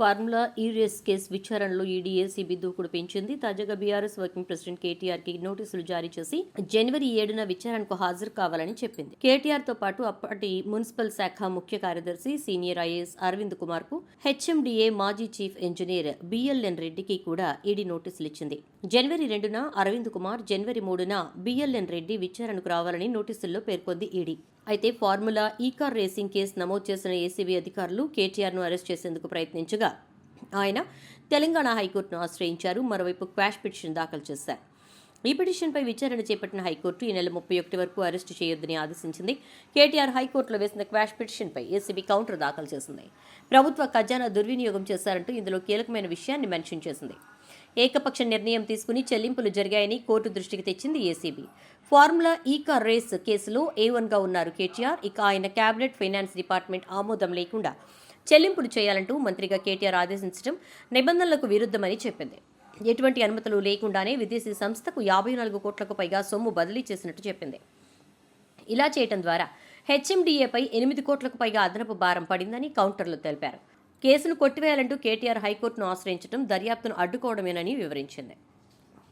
Formula ఈ race case విచారణలో ఈడీఏసీబీ దూకుడు పెంచింది. తాజాగా బీఆర్ఎస్ వర్కింగ్ ప్రెసిడెంట్ కేటీఆర్కి నోటీసులు జారీ చేసి జనవరి ఏడున విచారణకు హాజరు కావాలని చెప్పింది. కేటీఆర్తో పాటు అప్పటి మున్సిపల్ శాఖ ముఖ్య కార్యదర్శి సీనియర్ ఐఏఎస్ అరవింద్ కుమార్కు హెచ్ఎండిఏ మాజీ చీఫ్ ఇంజనీర్ బిఎల్ఎన్ రెడ్డికి కూడా ఈడీ నోటీసులు ఇచ్చింది. జనవరి రెండున అరవింద్ కుమార్ జనవరి మూడున బిఎల్ఎన్ రెడ్డి విచారణకు రావాలని నోటీసుల్లో పేర్కొంది ఈడీ. అయితే formula E car racing case నమోదు చేసిన ఏసీబీ అధికారులు కేటీఆర్ను అరెస్ట్ చేసేందుకు ప్రయత్నించగా ఆయన తెలంగాణ హైకోర్టును ఆశ్రయించారు మరోవైపు క్వాష్ పిటిషన్ దాఖలు చేశారు. ఈ పిటిషన్పై విచారణ చేపట్టిన హైకోర్టు ఈ నెల ముప్పై ఒకటి వరకు అరెస్టు చేయొద్దని ఆదేశించింది. కేటీఆర్ హైకోర్టులో వేసిన క్వాష్ పిటిషన్పై ఏసీబీ కౌంటర్ దాఖలు చేసింది. ప్రభుత్వ ఖజానా దుర్వినియోగం చేశారంటూ ఇందులో కీలకమైన విషయాన్ని మెన్షన్ చేసింది. ఏకపక్ష నిర్ణయం తీసుకుని చెల్లింపులు జరిగాయని కోర్టు దృష్టికి తెచ్చింది ACB. Formula E car race కేసులో ఏ వన్గా ఉన్నారు కేటీఆర్. ఇక ఆయన కేబినెట్ ఫైనాన్స్ డిపార్ట్మెంట్ ఆమోదం లేకుండా చెల్లింపులు చేయాలంటూ మంత్రిగా కేటీఆర్ ఆదేశించడం నిబంధనలకు విరుద్ధమని చెప్పింది. ఎటువంటి అనుమతులు లేకుండానే విదేశీ సంస్థకు యాభై నాలుగు కోట్లకు పైగా సొమ్ము బదిలీ చేసినట్టు చెప్పింది. ఇలా చేయటం ద్వారా హెచ్ఎండిఏపై ఎనిమిది కోట్లకు పైగా అదనపు భారం పడిందని కౌంటర్లో తెలిపారు. కేసును కొట్టివేయాలంటూ కేటీఆర్ హైకోర్టును ఆశ్రయించడం దర్యాప్తును అడ్డుకోవడమేనని వివరించింది.